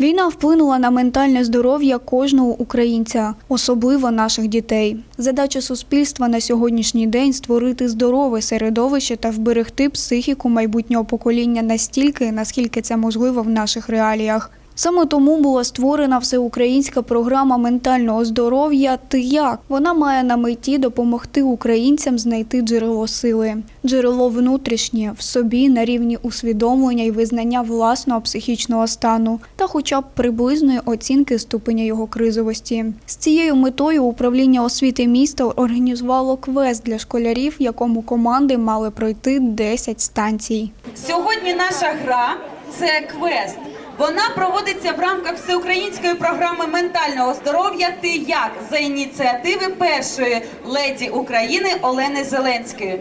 Війна вплинула на ментальне здоров'я кожного українця, особливо наших дітей. Задача суспільства на сьогоднішній день створити здорове середовище та вберегти психіку майбутнього покоління настільки, наскільки це можливо в наших реаліях. Саме тому була створена всеукраїнська програма ментального здоров'я Ти як вона має на меті допомогти українцям знайти джерело сили, джерело внутрішнє в собі на рівні усвідомлення і визнання власного психічного стану та, хоча б приблизної оцінки ступеня його кризовості. З цією метою управління освіти міста організувало квест для школярів, якому команди мали пройти 10 станцій. Сьогодні наша гра це квест. Вона проводиться в рамках всеукраїнської програми ментального здоров'я Ти як за ініціативи першої леді України Олени Зеленської.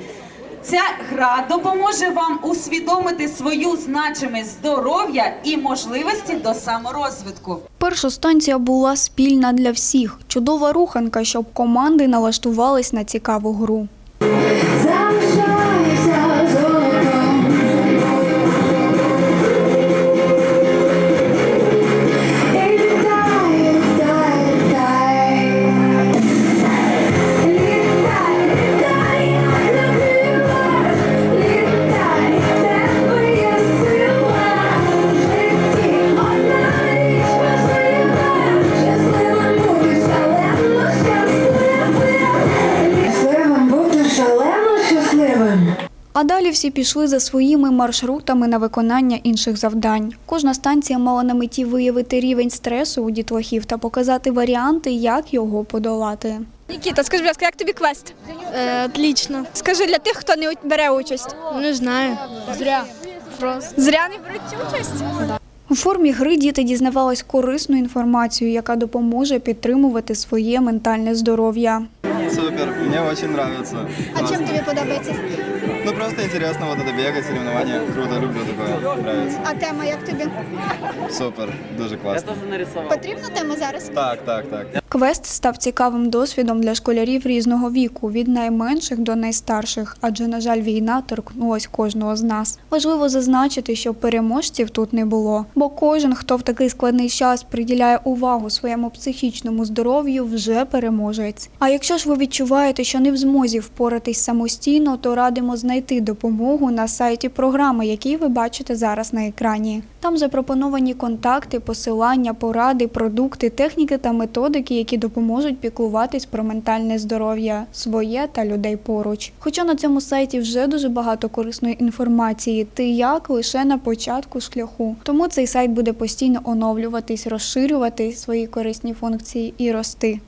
Ця гра допоможе вам усвідомити свою значимість здоров'я і можливості до саморозвитку. Перша станція була спільна для всіх. Чудова руханка, щоб команди налаштувались на цікаву гру. А далі всі пішли за своїми маршрутами на виконання інших завдань. Кожна станція мала на меті виявити рівень стресу у дітлахів та показати варіанти, як його подолати. Нікіта, скажи, будь ласка, як тобі квест? Е, отлично. Скажи для тих, хто не бере участь. Не знаю. Зря. Просто. Зря не беруть участь? У формі гри діти дізнавались корисну інформацію, яка допоможе підтримувати своє ментальне здоров'я. Супер, мне очень нравится. А чем тебе подобається? Ну просто интересно вот это бегать, соревнования. Круто, люблю такое, нравится. А тема як тобі? Супер, дуже класно. Потрібна тема зараз? Так, так, так. Квест став цікавим досвідом для школярів різного віку, від найменших до найстарших, адже, на жаль, війна торкнулась кожного з нас. Важливо зазначити, що переможців тут не було, бо кожен, хто в такий складний час приділяє увагу своєму психічному здоров'ю, вже переможець. А якщо ж ви відчуваєте, що не в змозі впоратись самостійно, то радимо знайти допомогу на сайті програми, який ви бачите зараз на екрані. Там запропоновані контакти, посилання, поради, продукти, техніки та методики, які допоможуть піклуватись про ментальне здоров'я своє та людей поруч. Хоча на цьому сайті вже дуже багато корисної інформації, ти як лише на початку шляху. Тому цей сайт буде постійно оновлюватись, розширювати свої корисні функції і рости.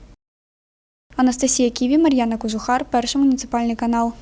Анастасія Ківі, Мар'яна Кожухар, перший муніципальний канал.